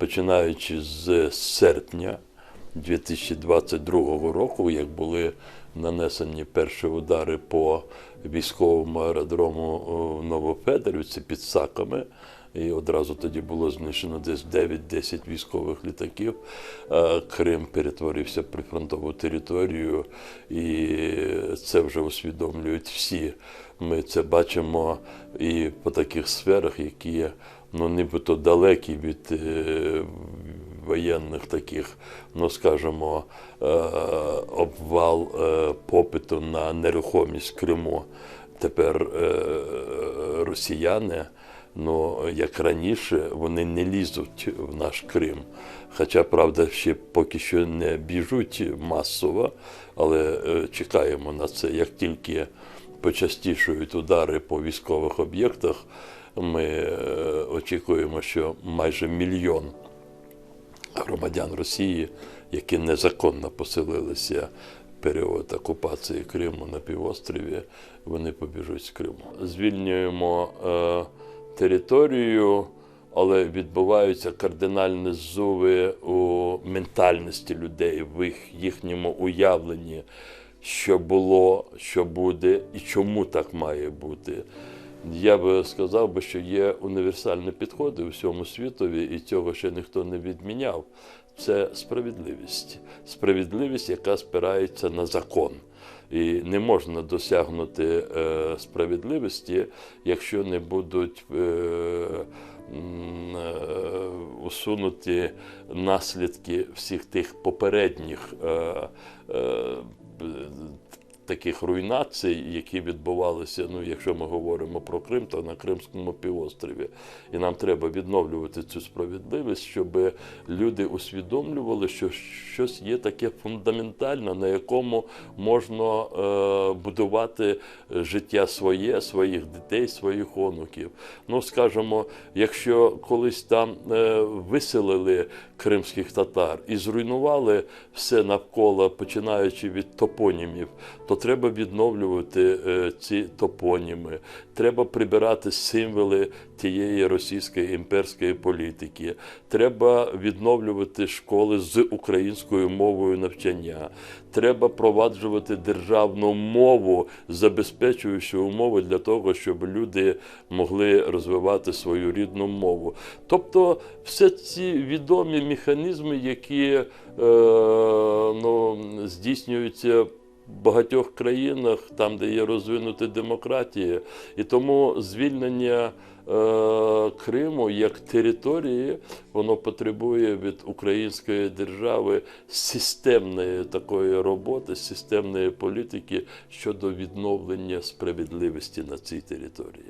Починаючи з серпня 2022 року, як були нанесені перші удари по військовому аеродрому в Новофедорівці під Саками, і одразу тоді було знищено десь 9-10 військових літаків. е, Крим перетворився прифронтову територію, і це вже усвідомлюють всі. Ми це бачимо і по таких сферах, які ну, нібито далекі від е, воєнних таких, ну скажімо, е, обвал попиту на нерухомість Криму. Тепер росіяни, ну як раніше, вони не лізуть в наш Крим. Хоча, правда, ще поки що не біжуть масово, але е, чекаємо на це. Як тільки почастішують удари по військових об'єктах, ми е, очікуємо, що майже мільйон громадян Росії, які незаконно поселилися період окупації Криму на півострові, вони побіжуть з Криму. Звільнюємо е, територію, але відбуваються кардинальні зуви у ментальності людей, в їх, їхньому уявленні, що було, що буде і чому так має бути. Я би сказав би, що є універсальні підходи у всьому світові, і цього ще ніхто не відміняв. Це справедливість. Справедливість, яка спирається на закон. І не можна досягнути е, справедливості, якщо не будуть е, е, усунуті наслідки всіх тих попередніх таких руйнацій, які відбувалися, ну, якщо ми говоримо про Крим, то на Кримському півострові. І нам треба відновлювати цю справедливість, щоб люди усвідомлювали, що щось є таке фундаментальне, на якому можна е, будувати життя своє, своїх дітей, своїх онуків. Ну, скажімо, якщо колись там е, виселили кримських татар і зруйнували все навколо, починаючи від топонімів, то треба відновлювати е, ці топоніми. Треба прибирати символи тієї російської імперської політики. Треба відновлювати школи з українською мовою навчання. Треба проваджувати державну мову, забезпечуючи умови для того, щоб люди могли розвивати свою рідну мову. Тобто, все ці відомі механізми, які е, ну, здійснюються багатьох країнах, там, де є розвинута демократія, і тому звільнення е, Криму як території, воно потребує від української держави системної такої роботи, системної політики щодо відновлення справедливості на цій території.